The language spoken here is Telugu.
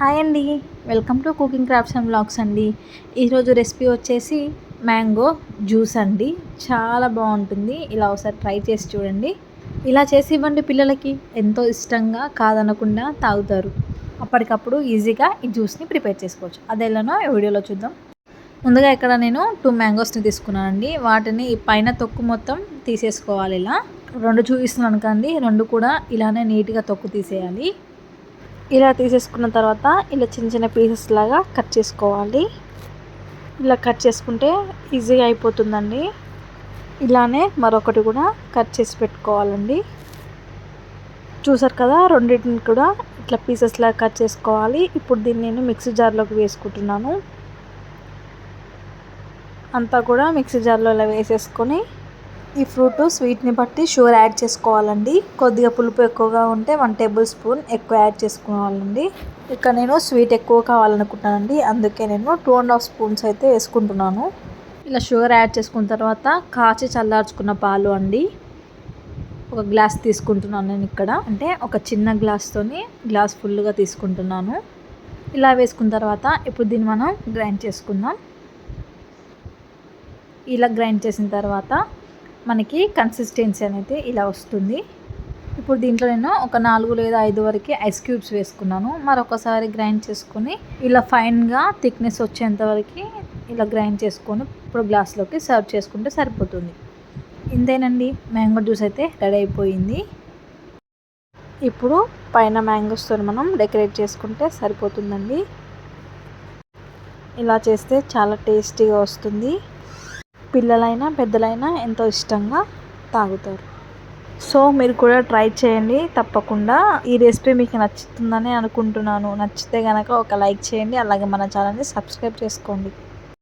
హాయ్ అండి. Welcome to cooking crafts and blogs అండి. ఈరోజు రెసిపీ వచ్చేసి మ్యాంగో జ్యూస్ అండి. చాలా బాగుంటుంది. ఇలా ఒకసారి ట్రై చేసి చూడండి. ఇలా చేసి ఇవ్వండి పిల్లలకి. ఎంతో ఇష్టంగా కాదనకుండా తాగుతారు. అప్పటికప్పుడు ఈజీగా ఈ జ్యూస్ని ప్రిపేర్ చేసుకోవచ్చు. అది ఎలానో ఈ వీడియోలో చూద్దాం. ముందుగా ఇక్కడ నేను టూ మ్యాంగోస్ని తీసుకున్నానండి. వాటిని పైన తొక్కు మొత్తం తీసేసుకోవాలి ఇలా. రెండు చూపిస్తున్నాను కండి రెండు కూడా ఇలానే నీట్గా తొక్కు తీసేయాలి. ఇలా తీసేసుకున్న తర్వాత ఇలా చిన్న చిన్న పీసెస్ లాగా కట్ చేసుకోవాలి. ఇలా కట్ చేసుకుంటే ఈజీగా అయిపోతుందండి. ఇలానే మరొకటి కూడా కట్ చేసి పెట్టుకోవాలండి. చూసారు కదా రెండింటిని కూడా ఇట్లా పీసెస్ లాగా కట్ చేసుకోవాలి. ఇప్పుడు దీన్ని నేను మిక్సీ జార్లోకి వేసుకుంటున్నాను. అంతా కూడా మిక్సీ జార్లో ఇలా వేసేసుకొని ఈ ఫ్రూట్ స్వీట్ని బట్టి షుగర్ యాడ్ చేసుకోవాలండి. కొద్దిగా పులుపు ఎక్కువగా ఉంటే వన్ టేబుల్ స్పూన్ ఎక్కువ యాడ్ చేసుకోవాలండి. ఇక్కడ నేను స్వీట్ ఎక్కువ కావాలనుకుంటున్నానండి. అందుకే నేను టూ అండ్ హాఫ్ స్పూన్స్ అయితే వేసుకుంటున్నాను. ఇలా షుగర్ యాడ్ చేసుకున్న తర్వాత కాచి చల్లార్చుకున్న పాలు అండి. ఒక గ్లాస్ తీసుకుంటున్నాను నేను ఇక్కడ. అంటే ఒక చిన్న గ్లాస్తోని గ్లాస్ ఫుల్గా తీసుకుంటున్నాను. ఇలా వేసుకున్న తర్వాత ఇప్పుడు దీన్ని మనం గ్రైండ్ చేసుకుందాం. ఇలా గ్రైండ్ చేసిన తర్వాత మనకి కన్సిస్టెన్సీ అనేది ఇలా వస్తుంది. ఇప్పుడు దీంట్లో నేను ఒక నాలుగు లేదా ఐదు వరకు ఐస్ క్యూబ్స్ వేసుకున్నాను. మరొకసారి గ్రైండ్ చేసుకొని ఇలా ఫైన్గా థిక్నెస్ వచ్చేంత వరకు ఇలా గ్రైండ్ చేసుకొని ఇప్పుడు గ్లాస్లోకి సర్వ్ చేసుకుంటే సరిపోతుంది. ఇంతేనండి. మ్యాంగో జ్యూస్ అయితే రెడీ అయిపోయింది. ఇప్పుడు పైన మ్యాంగోస్తో మనం డెకరేట్ చేసుకుంటే సరిపోతుందండి. ఇలా చేస్తే చాలా టేస్టీగా వస్తుంది. పిల్లలైనా పెద్దలైనా ఎంతో ఇష్టంగా తాగుతారు. సో మీరు కూడా ట్రై చేయండి తప్పకుండా. ఈ రెసిపీ మీకు నచ్చుతుందని అనుకుంటున్నాను. నచ్చితే కనుక ఒక లైక్ చేయండి. అలాగే మన ఛానల్ని సబ్స్క్రైబ్ చేసుకోండి.